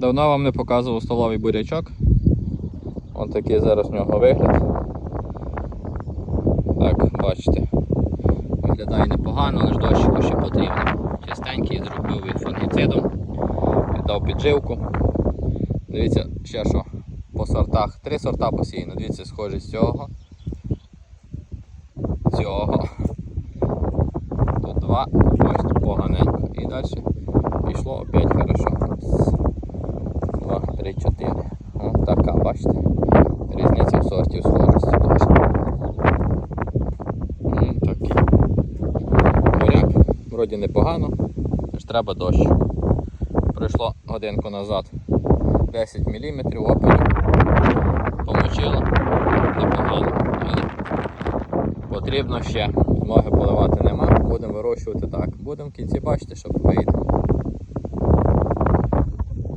Давно вам не показував столовий бурячок. Ось такий зараз в нього вигляд. Так, бачите. Виглядає непогано, але ж дощику ще потрібно. Чистенький зробив від фунгіцидом, віддав підживку. Дивіться, ще що по сортах. Три сорта посіяно. Дивіться, схожі з цього. Цього. Тут два, ось поганенько. І далі пішло опять хорошо. Раз, Два, три, чотири. О, така, бачите. Різниця в сорті схожості. Буряк, вроді непогано, ж треба дощ. Пройшло годинку назад 10 мм опелю. Помочило. Непогано. Але потрібно ще. Змоги поливати нема. Будемо вирощувати так. Будемо в кінці бачити, що вийде.